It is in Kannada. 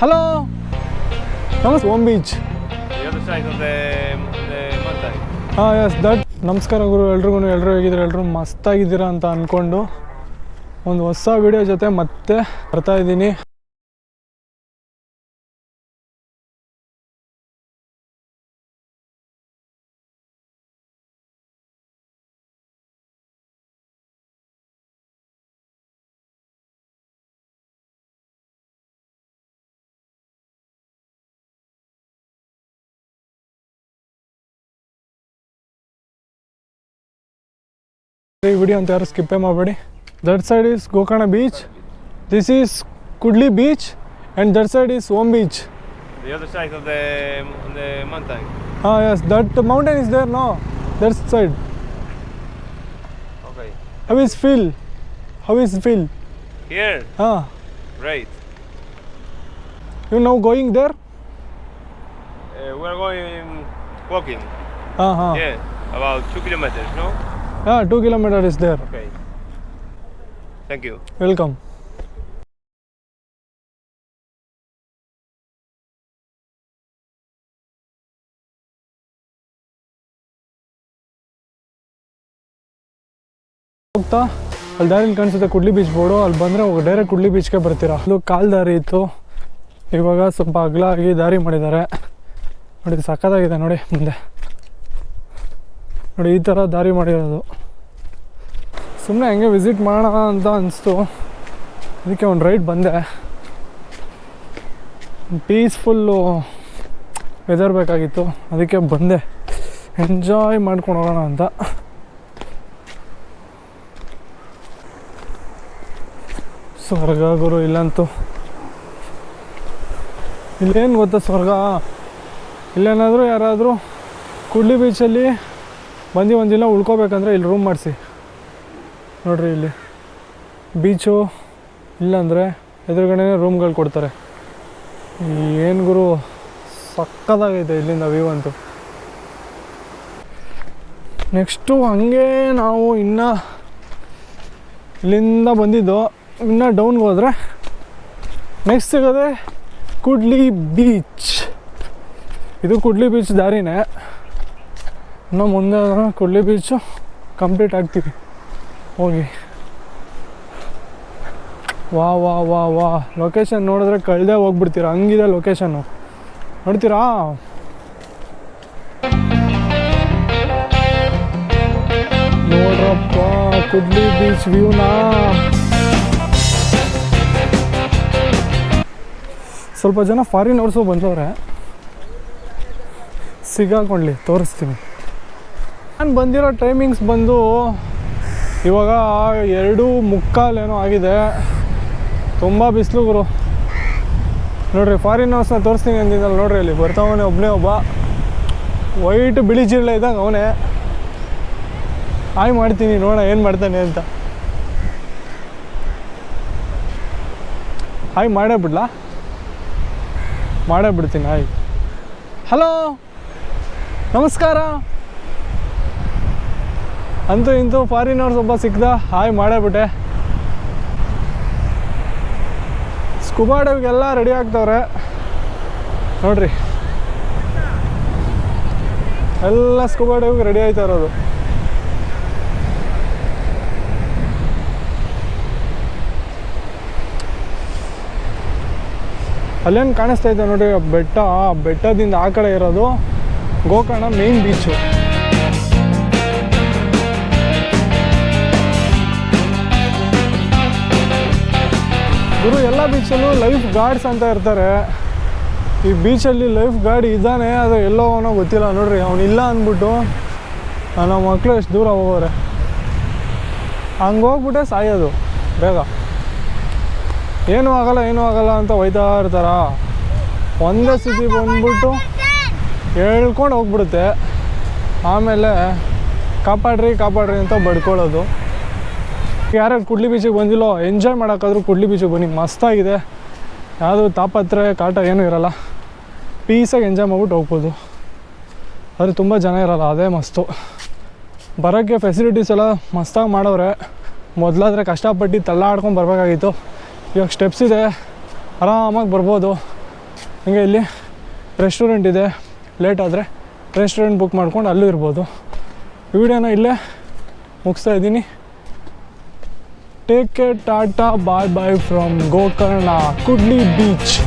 ಹಲೋ ನಮಸ್ತೆ Om Beach The other side of the, the mountain. ಹಾಂ ಎಸ್ ದಟ್ ನಮಸ್ಕಾರ ಗುರು ಎಲ್ರಿಗೂ ಎಲ್ಲರೂ ಹೇಗಿದ್ದೀರಾ? ಎಲ್ಲರೂ ಮಸ್ತಾಗಿದ್ದೀರಾ ಅಂತ ಅಂದ್ಕೊಂಡು ಒಂದು ಹೊಸ ವಿಡಿಯೋ ಜೊತೆ ಮತ್ತೆ ಬರ್ತಾ ಇದ್ದೀನಿ. ಈ ವಿಡಿಯೋ ಅಂತ ಯಾರು ಸ್ಕಿಪ್ಪೇ ಮಾಡಬೇಡಿ that side is Gokarna beach this is Kudle beach and that side is Om beach The other side of the, the mountain. ಹಾಂ yes that mountain is there no that side Okay. How is feel how is feel Here, ಹಾಂ great. You now going there Uh, we're going walking. ಹಾಂ ಹಾಂ Yeah, about two kilometers, no? ಹಾಂ two kilometre is there Okay. Thank you. Welcome ಹೋಗ್ತಾ ಅಲ್ಲಿ ದಾರಿಲಿ ಕಾಣಿಸುತ್ತೆ ಕುಡ್ಲಿ ಬೀಚ್ ಬೋರ್ಡು ಅಲ್ಲಿ ಬಂದರೆ ಡೈರೆಕ್ಟ್ ಕುಡ್ಲಿ ಬೀಚ್ಗೆ ಬರ್ತೀರಾ. ಅಲ್ಲೂ ಕಾಲು ದಾರಿ ಇತ್ತು. ಇವಾಗ ಸ್ವಲ್ಪ ಅಗಲ ಆಗಿ ದಾರಿ ಮಾಡಿದ್ದಾರೆ. ನೋಡಿ ಸಖತ್ತಾಗಿದೆ ನೋಡಿ ಮುಂದೆ. ನೋಡಿ, ಈ ಥರ ದಾರಿ ಮಾಡಿರೋದು. ಸುಮ್ಮನೆ ಹೆಂಗೆ ವಿಸಿಟ್ ಮಾಡೋಣ ಅಂತ ಅನಿಸ್ತು. ಅದಕ್ಕೆ ಒಂದು ರೈಡ್ ಬಂದೆ. ಪೀಸ್ಫುಲ್ಲು ವೆದರ್ ಬೇಕಾಗಿತ್ತು. ಅದಕ್ಕೆ ಬಂದೆ. ಎಂಜಾಯ್ ಮಾಡ್ಕೊಂಡು ಹೋಗೋಣ ಅಂತ. ಸ್ವರ್ಗ ಗುರು ಇಲ್ಲಂತೂ. ಇಲ್ಲೇನು ಗೊತ್ತಾ ಸ್ವರ್ಗ? ಇಲ್ಲೇನಾದರೂ ಯಾರಾದರೂ ಕುಡ್ಲಿ ಬೀಚಲ್ಲಿ ಬಂದು ಒಂದಿನ ಉಳ್ಕೋಬೇಕಂದ್ರೆ ಇಲ್ಲಿ ರೂಮ್ ಮಾಡಿಸಿ. ನೋಡ್ರಿ ಇಲ್ಲಿ. ಬೀಚು ಇಲ್ಲಾಂದರೆ ಎದುರುಗಡೆ ರೂಮ್ಗಳು ಕೊಡ್ತಾರೆ. ಏನು ಗುರು, ಸಕ್ಕದಾಗೈತೆ ಇಲ್ಲಿಂದ ವ್ಯೂ ಅಂತೂ. ನೆಕ್ಸ್ಟು ಹಂಗೆ ನಾವು ಇನ್ನು ಇಲ್ಲಿಂದ ಬಂದಿದ್ದು, ಇನ್ನು ಡೌನ್ಗೆ ಹೋದರೆ ನೆಕ್ಸ್ಟ್ ಸಿಗೋದೆ ಕುಡ್ಲಿ ಬೀಚ್ ಇದು ಕುಡ್ಲಿ ಬೀಚ್ ದಾರಿನೇ. ಇನ್ನು ಮುಂದೆ ಕುಡ್ಲಿ ಬೀಚು ಕಂಪ್ಲೀಟ್ ಆಗ್ತೀವಿ. ಹೋಗಿ. ವಾ ವಾ ವಾ ವಾ. ಲೊಕೇಶನ್ ನೋಡಿದ್ರೆ ಕಳ್ದೆ ಹೋಗ್ಬಿಡ್ತೀರಾ? ಹಂಗಿದೆ ಲೊಕೇಶನ್ನು ನೋಡ್ತೀರಾ? ನೋಡ್ರಪ್ಪ, ಕುಡ್ಲಿ ಬೀಚ್ ವ್ಯೂನಾ ಸ್ವಲ್ಪ ಜನ ಫಾರಿನ್ ಅವರ್ಸು ಬಂದವ್ರೆ. ಸಿಗಾಕೊಂಡ್ಲಿ, ತೋರಿಸ್ತೀನಿ. ನಾನು ಬಂದಿರೋ ಟೈಮಿಂಗ್ಸ್ ಬಂದು ಇವಾಗ ಎರಡು ಮುಕ್ಕಾಲೇನೋ ಆಗಿದೆ. ತುಂಬ ಬಿಸಿಲು ಗುರು. ಫಾರಿನ್ ಫಾರಿನರ್ಸ್ನ ತೋರಿಸ್ತೀನಿ ಅಂದಿದ್ದಲ್ಲ ನೋಡ್ರಿ ಅಲ್ಲಿ. ಬರ್ತಾವನೆ ಒಬ್ಬನೇ ಒಬ್ಬ. ವೈಟ್ ಬಿಳಿ ಜಿರಳೆ ಇದ್ದಂಗೆ ಅವನೇ. ಆಯ್ ಮಾಡ್ತೀನಿ, ನೋಡೋಣ ಏನು ಮಾಡ್ತಾನೆ ಅಂತ. ಆಯ್ ಮಾಡೇ ಬಿಡ್ಲಾ? ಮಾಡೇ ಬಿಡ್ತೀನಿ ಆಯ್ ಹಲೋ ನಮಸ್ಕಾರ. ಅಂತೂ ಇಂತೂ ಫಾರಿನರ್ಸ್ ಒಬ್ಬ ಸಿಕ್ದ, ಹಾಯ್ ಮಾಡೇಬಿಟ್ಟೆ ಸ್ಕೂಬಾ ಡೈವ್ಗೆಲ್ಲ ರೆಡಿ ಆಗ್ತವ್ರೆ. ನೋಡ್ರಿ. ಎಲ್ಲ ಸ್ಕೂಬಾ ಡೈವ್ಗೆ ರೆಡಿ ಆಯ್ತಾ ಇರೋದು. ಅಲ್ಲೇನು ಕಾಣಿಸ್ತಾ ಇದೆ ನೋಡ್ರಿ, ಬೆಟ್ಟ ಬೆಟ್ಟದಿಂದ ಆ ಕಡೆ ಇರೋದು ಗೋಕರ್ಣ ಮೇನ್ ಬೀಚು ಗುರು, ಎಲ್ಲ ಬೀಚಲ್ಲೂ ಲೈಫ್ ಗಾರ್ಡ್ಸ್ ಅಂತ ಇರ್ತಾರೆ. ಈ ಬೀಚಲ್ಲಿ ಲೈಫ್ ಗಾರ್ಡ್ ಇದ್ದಾನೆ ಅದು ಎಲ್ಲೋ ಅವನೋ ಗೊತ್ತಿಲ್ಲ. ನೋಡ್ರಿ ಅವನಿಲ್ಲ ಅಂದ್ಬಿಟ್ಟು ನಮ್ಮ ಮಕ್ಕಳು ಎಷ್ಟು ದೂರ ಹೋಗೋರೆ. ಹಂಗೆ ಹೋಗ್ಬಿಟ್ಟೆ ಸಾಯೋದು, ಬೇಗ. ಏನೂ ಆಗಲ್ಲ ಏನೂ ಆಗಲ್ಲ ಅಂತ ಒಯ್ತಾ ಇರ್ತಾರ? ಒಂದೇ ಸ್ಥಿತಿ ಬಂದ್ಬಿಟ್ಟು ಹೇಳ್ಕೊಂಡು ಹೋಗ್ಬಿಡುತ್ತೆ. ಆಮೇಲೆ ಕಾಪಾಡ್ರಿ ಕಾಪಾಡ್ರಿ ಅಂತ ಬಡ್ಕೊಳ್ಳೋದು. ಯಾರ್ಯಾರು ಕುಡ್ಲಿ ಬೀಚಿಗೆ ಬಂದಿಲ್ಲೋ ಎಂಜಾಯ್ ಮಾಡೋಕ್ಕಾದ್ರೂ ಕುಡ್ಲಿ ಬೀಚಿಗೆ ಬನ್ನಿ. ಮಸ್ತಾಗಿದೆ. ಯಾವುದು ತಾಪತ್ರ, ಕಾಟ ಏನೂ ಇರಲ್ಲ. ಪೀಸಾಗಿ ಎಂಜಾಯ್ ಮಾಡ್ಬಿಟ್ಟು ಹೋಗ್ಬೋದು. ಆದರೆ ತುಂಬ ಜನ ಇರಲ್ಲ, ಅದೇ ಮಸ್ತು. ಬರೋಕ್ಕೆ ಫೆಸಿಲಿಟೀಸ್ ಎಲ್ಲ ಮಸ್ತಾಗಿ ಮಾಡವ್ರೆ. ಮೊದಲಾದರೆ ಕಷ್ಟಪಟ್ಟು ತಳ್ಳಾಡ್ಕೊಂಡು ಬರಬೇಕಾಗಿತ್ತು. ಇವಾಗ ಸ್ಟೆಪ್ಸ್ ಇದೆ. ಆರಾಮಾಗಿ ಬರ್ಬೋದು. ಹಂಗೆ ಇಲ್ಲಿ ರೆಸ್ಟೋರೆಂಟ್ ಇದೆ. ಲೇಟ್ ಆದರೆ ರೆಸ್ಟೋರೆಂಟ್ ಬುಕ್ ಮಾಡ್ಕೊಂಡು ಅಲ್ಲೂ ಇರ್ಬೋದು. ವಿಡಿಯೋನ ಇಲ್ಲೇ ಮುಗಿಸ್ತಾ ಇದ್ದೀನಿ. Take care tata bye bye from Gokarna Kudli Beach